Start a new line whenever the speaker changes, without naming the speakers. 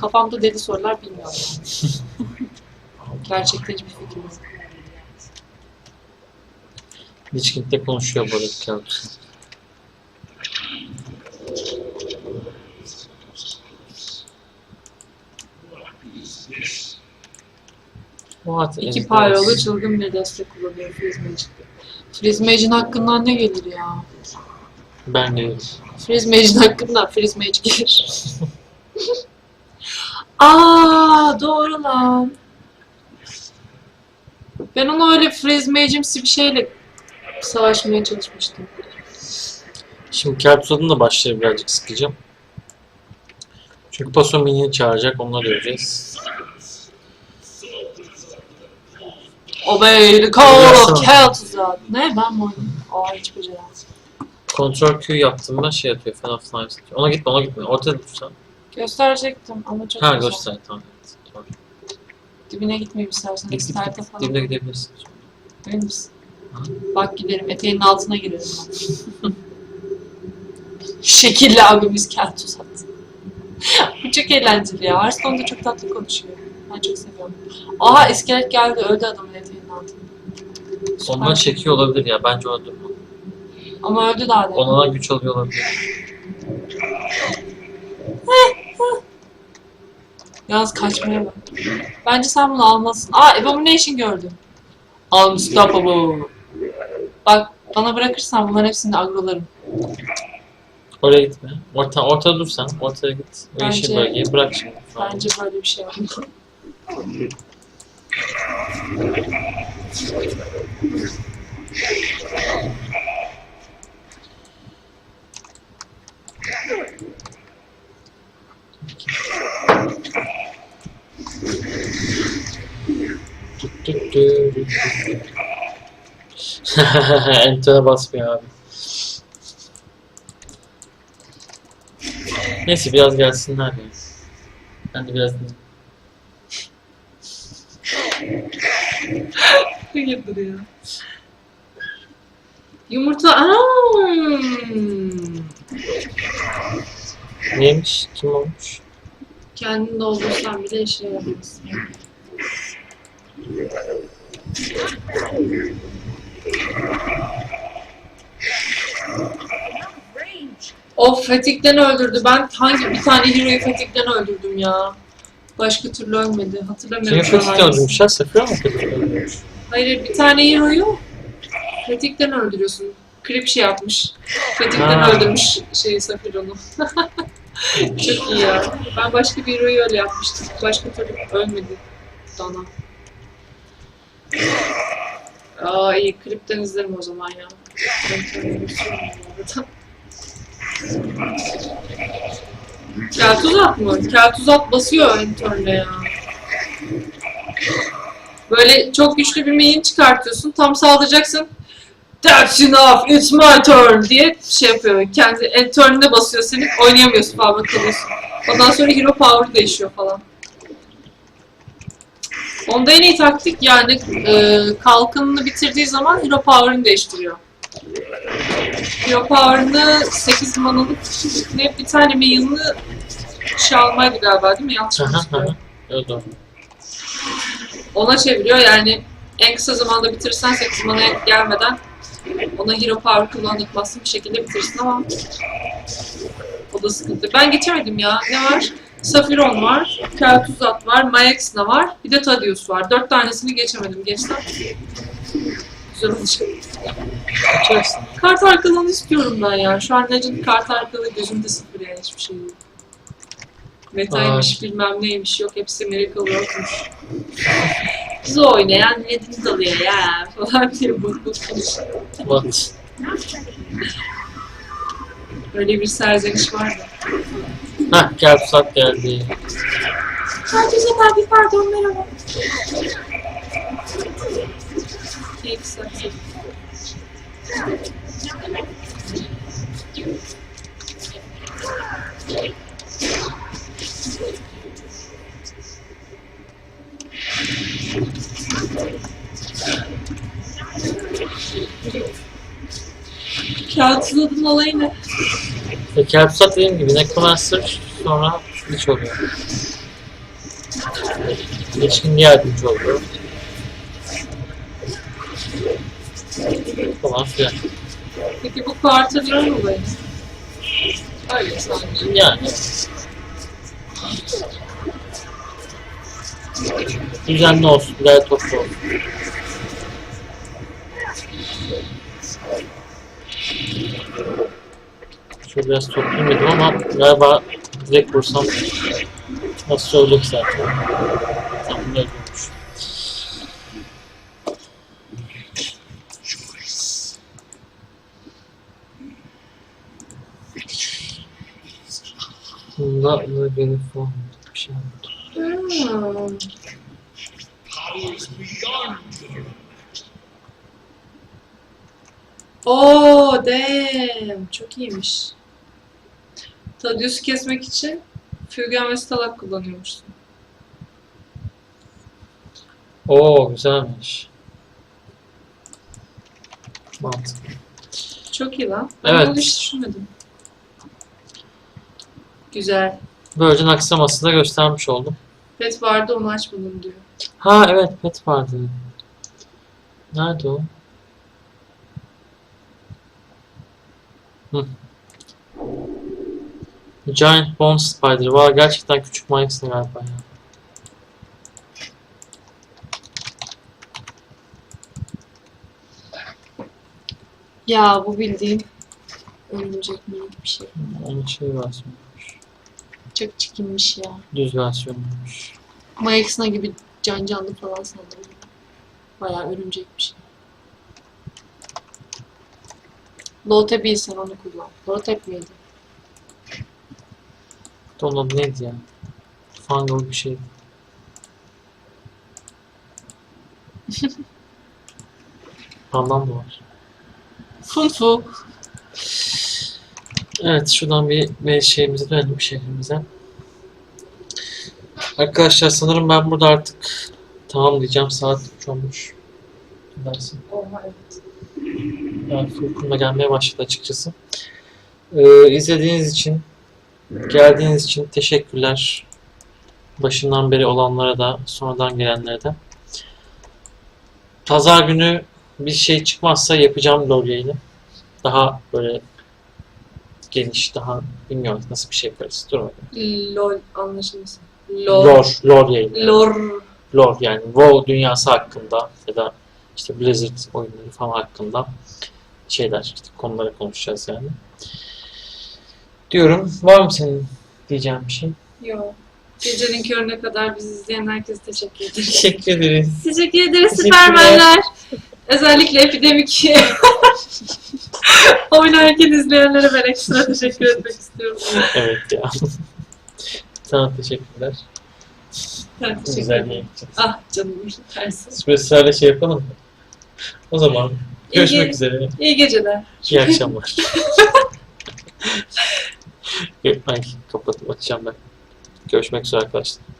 Kafamda deli sorular bilmiyorum. Gerçekten hiçbir fikrim yok.
Lichking'de konuşuyor bu arada. What
İki payrolu çılgın bir destek kullanıyor. Freeze Magic'in hakkından ne gelir ya?
Ben
Freeze Magic'in hakkından Freeze Magic gelir. Aa doğru lan. Ben onu öyle Freeze Magic'imsi bir şeyle savaşmaya çalışmıştım.
Şimdi Keltousat'ın da başları birazcık sıkacağım. Çünkü Paso Mini'yi çağıracak, onunla döveceğiz.
Obey the call of Kel'Thuzad. Ne ben oynadım? Aa hiç beceremem.
Kontrol Q yaptım ben şey atıyor, Fan of Knives atıyor. Ona gitme, ona gitme. Ortada dursan.
Gösterecektim ama çok
Ha
güzel.
göster, tamam. Tamam.
Dibine gitmeyeyim istersen.
Git git git.
falan.
Dibine gidebilirsin.
Emin misin? Bak giderim. Eteğinin altına girerim ben. Şekilli abimiz Kel'Thuzad. Bu çok eğlenceli ya. Hearthstone da çok tatlı konuşuyor. Ben çok seviyorum. Aha iskelet geldi. Öldü adamın eteğinin altında.
Ondan çekiyor olabilir ya, bence ona durma.
Ama öldü daha demin.
Ondan güç alıyor olabilir.
Yalnız kaçmaya bak. Bence sen bunu almasın. Aa Abomination gördüm. Unstoppable. Bak bana bırakırsan bunların hepsini agrolarım.
Oraya gitme. Orta, ortada dur sen. Ortaya git. O
Bence-
yeşil bölgeyi bırak şimdi.
Bence böyle bir şey olmalı.
Enter'a basmıyor abi. Neyse biraz gelsinler ya. Ben de biraz
Hayırdır ya. Yumurta... Aa!
neymiş? Kim olmuş?
Kendini doldursan bile işe yaramaz. Of Fetik'ten öldürdü. Ben hangi bir tane hero'yu Fetik'ten öldürdüm ya. Başka türlü ölmedi. Hatırlamıyorum.
Kimi
şu an
Fetik'ten
hangisi.
öldürmüşler? Sefira mı Fetik'ten öldürmüş?
Hayır bir tane hero'yu Fetik'ten öldürüyorsun. Krip şey yapmış. Fetik'ten
Ha.
öldürmüş şeyi Safiron'u. Çok iyi ya. Ben başka bir hero'yu öyle yapmıştım. Başka türlü ölmedi. Dana. Aa iyi. Krip'ten izlerim o zaman ya. Keltuzat mı? Keltuzat basıyor ön ya. Böyle çok güçlü bir main çıkartıyorsun. Tam saldıracaksın. That's enough, it's my turn diye şey yapıyor. Kendi end turn'ine basıyor seni. Oynayamıyorsun falan kalıyorsun. Ondan sonra hero power değişiyor falan. Onda en iyi taktik yani e, kalkanını bitirdiği zaman hero power'ını değiştiriyor. Hero power'ını 8 manalık ne bir tane main'ını şey almaydı galiba değil mi? Yanlış mı.
Evet
ona çeviriyor yani en kısa zamanda bitirirsen 8 manaya gelmeden ona hero power kullanılmasın bir şekilde bitirsin ama o da sıkıntı. Ben geçemedim ya. Ne var? Safiron var, Kel'Thuzad var, Maexna var, bir de Tadius var. Dört tanesini geçemedim. Geçsem güzel olacak. Kart arkalığını istiyorum ben ya. Şu an Legend kart arkalığı gözümde sıfır yani hiçbir şey yok. Metaymış bilmem neymiş yok hepsi Miracle yokmuş. Bizi oynayan Legend alıyor ya falan diye bu konuşuyor.
What?
Öyle bir serzeniş vardı.
Hah gel Pusat geldi.
Herkese abi pardon merhaba. Keyif saksı. Kağıtsızladın olayı ne?
Ve gel Pusat dediğim gibi Necromancer sonra Lich oluyor. İlişkin yardımcı oldu. Falan filan.
Peki bu quarterlar mı böyle? Öyle sanki.
Yani. Düzenli olsun, güzel toplu olsun. Şöyle biraz toplayayım dedim ama galiba direkt vursam nasıl olacak zaten. Tam. Bunda da benim falan bir şey oldu.
Hmm. Oo, damn. Çok iyiymiş. Tadius'u kesmek için Fügen ve Stalak kullanıyormuşsun.
Oo güzelmiş. Mantıklı.
Çok iyi lan. Ben
Evet.
bunu hiç düşünmedim. Güzel.
Böylece aksaması da göstermiş oldum.
Pet vardı onu açmadım diyor.
Ha evet pet vardı. Nerede o? Hı. Giant Bone Spider. Valla gerçekten küçük manyaksın galiba ya.
Ya bu bildiğin örümcek minik bir şey.
Onun şey versiyonuymuş.
Çok çikinmiş ya.
Düz versiyonuymuş.
Mayaksına gibi can canlı falan sanırım. Bayağı örümcek bir şey. Lotep iyi sen onu kullan. Lotep miydi?
Onun adı neydi ya? Fungal bir şey. Pandan da var.
Funfu.
Evet şuradan bir, bir şeyimize dönelim şehrimize. Arkadaşlar sanırım ben burada artık tamam diyeceğim. Saat 3 olmuş. Dersin?
Oha evet.
Yani uykuma gelmeye başladı açıkçası. Ee, izlediğiniz için, geldiğiniz için teşekkürler. Başından beri olanlara da, sonradan gelenlere de. Pazar günü bir şey çıkmazsa yapacağım LoL yayını. Daha böyle geniş, daha bilmiyorum nasıl bir şey yaparız. Dur bakalım.
Lol anlaşılmasın. Lol.
Lore, lore yayını.
Lor.
lore yani WoW dünyası hakkında ya da işte Blizzard oyunları falan hakkında şeyler işte konuları konuşacağız yani. Diyorum. Var mı senin diyeceğin bir şey?
Yok. Gecenin körüne kadar bizi izleyen herkese teşekkür ederiz.
Teşekkür ederiz.
Teşekkür ederiz süpermenler. Özellikle epidemik oynarken izleyenlere ben ekstra teşekkür etmek istiyorum.
Evet ya. Sana teşekkürler.
Ben teşekkür
Güzel
ederim. Ah canım tersi.
Böyle sırayla şey yapalım mı? O zaman görüşmek
İyi-
üzere.
İyi geceler.
İyi akşamlar. Ay kapatıp açacağım ben. Görüşmek üzere arkadaşlar.